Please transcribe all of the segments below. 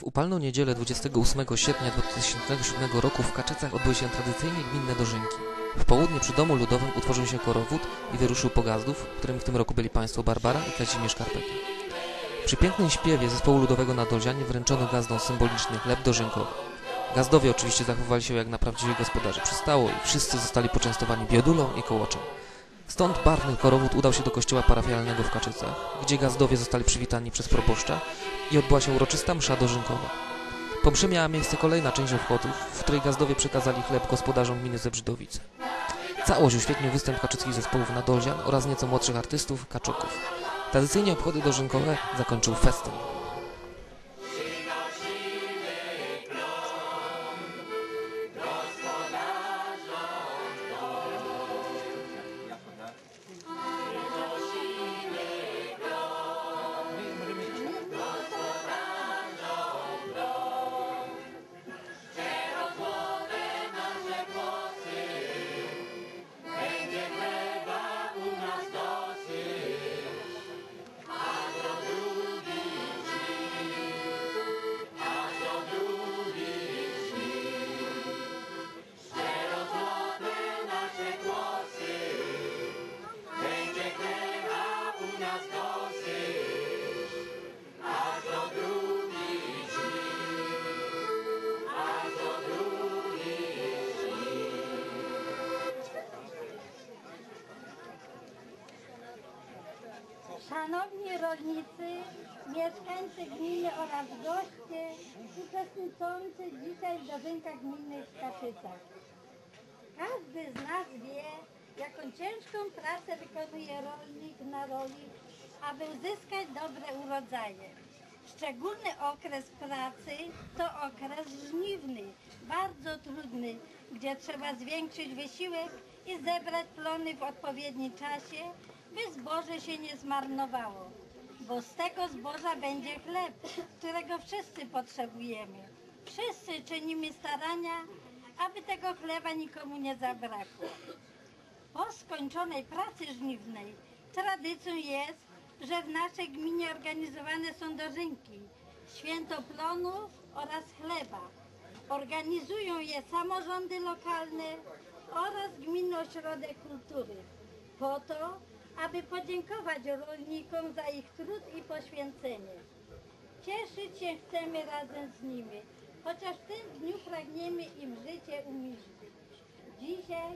W upalną niedzielę 28 sierpnia 2007 roku w Kaczecach odbyły się tradycyjnie gminne dożynki. W południe przy Domu Ludowym utworzył się korowód i wyruszył pogazdów, w którym w tym roku byli państwo Barbara i Kazimierz Karpety. Przy pięknym śpiewie zespołu ludowego na Dolzianie wręczono gazdom symboliczny chleb dożynkowy. Gazdowie oczywiście zachowywali się jak na prawdziwych gospodarzy przystało i wszyscy zostali poczęstowani biodulą i kołoczem. Stąd barwny korowód udał się do kościoła parafialnego w Kaczycach, gdzie gazdowie zostali przywitani przez proboszcza i odbyła się uroczysta msza dożynkowa. Po mszy miała miejsce kolejna część obchodów, w której gazdowie przekazali chleb gospodarzom gminy Zebrzydowice. Całość uświetnił występ kaczyckich zespołów Nadolzian oraz nieco młodszych artystów Kaczoków. Tradycyjnie obchody dożynkowe zakończył festyn. Szanowni rolnicy, mieszkańcy gminy oraz goście uczestniczący dzisiaj w dożynkach gminnych w Kaczycach. Każdy z nas wie, jaką ciężką pracę wykonuje rolnik na roli, aby uzyskać dobre urodzaje. Szczególny okres pracy to okres żniwny, bardzo trudny, gdzie trzeba zwiększyć wysiłek i zebrać plony w odpowiednim czasie, by zboże się nie zmarnowało, bo z tego zboża będzie chleb, którego wszyscy potrzebujemy. Wszyscy czynimy starania, aby tego chleba nikomu nie zabrakło. Po skończonej pracy żniwnej tradycją jest, że w naszej gminie organizowane są dożynki, święto plonów oraz chleba. Organizują je samorządy lokalne oraz Gminny Ośrodek Kultury po to, aby podziękować rolnikom za ich trud i poświęcenie. Cieszyć się chcemy razem z nimi, chociaż w tym dniu pragniemy im życie umilżyć. Dzisiaj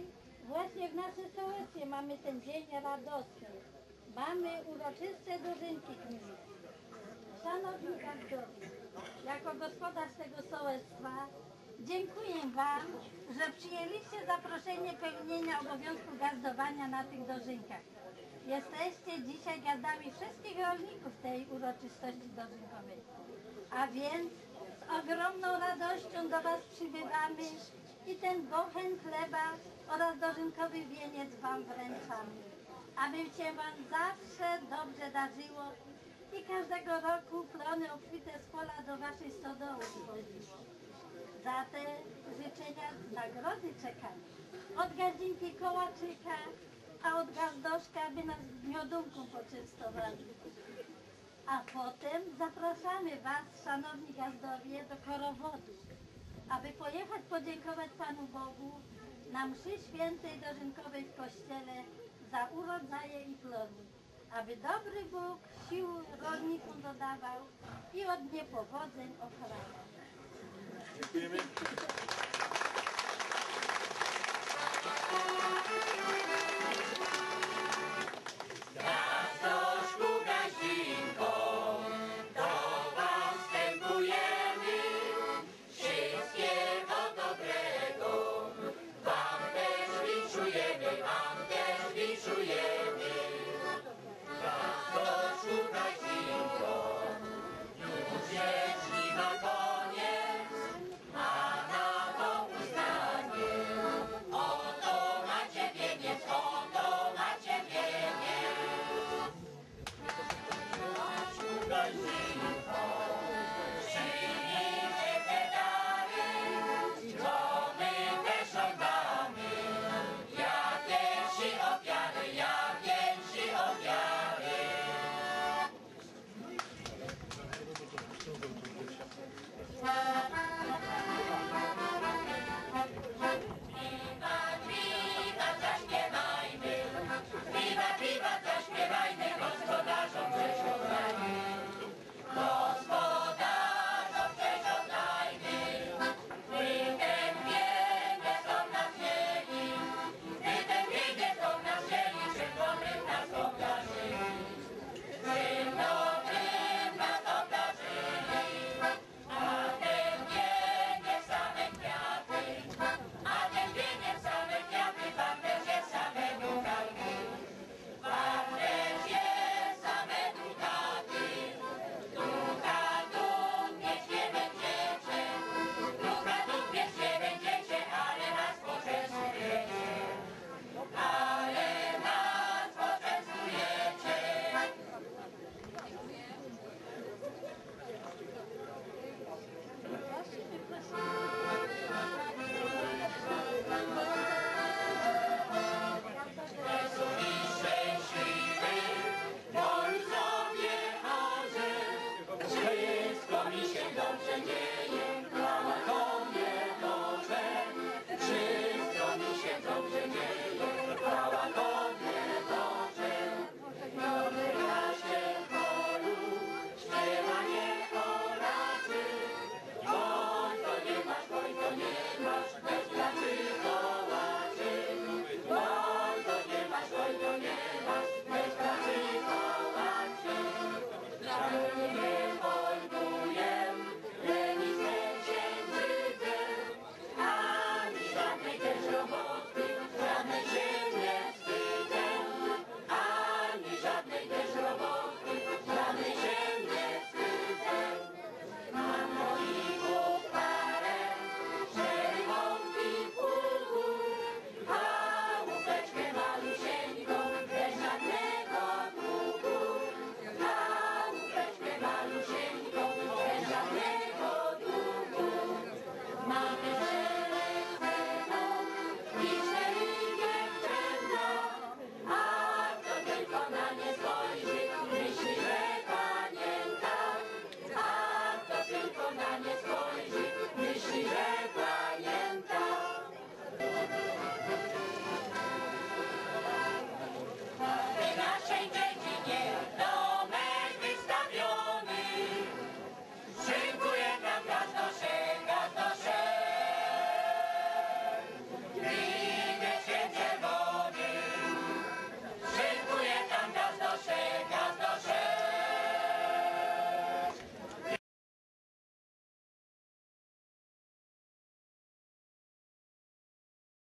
właśnie w naszej sołectwie mamy ten dzień radosny. Mamy uroczyste dożynki gminy. Szanowni Państwowie, jako gospodarz tego sołectwa dziękuję Wam, że przyjęliście zaproszenie pełnienia obowiązku gazdowania na tych dożynkach. Jesteście dzisiaj gazdami wszystkich rolników tej uroczystości dożynkowej. A więc z ogromną radością do Was przybywamy i ten bochen chleba oraz dożynkowy wieniec Wam wręczamy. Aby się Wam zawsze dobrze darzyło i każdego roku plony obfite z pola do Waszej stodoły. Za te życzenia nagrody czekamy. Od gadzinki kołaczyka, a od gazdoszka, by nas miodunką poczęstowali. A potem zapraszamy Was, szanowni gazdowie, do korowodu, aby pojechać podziękować Panu Bogu na mszy świętej dożynkowej w kościele za urodzaje i plony, aby dobry Bóg sił rolnikom dodawał i od niepowodzeń ochraniał.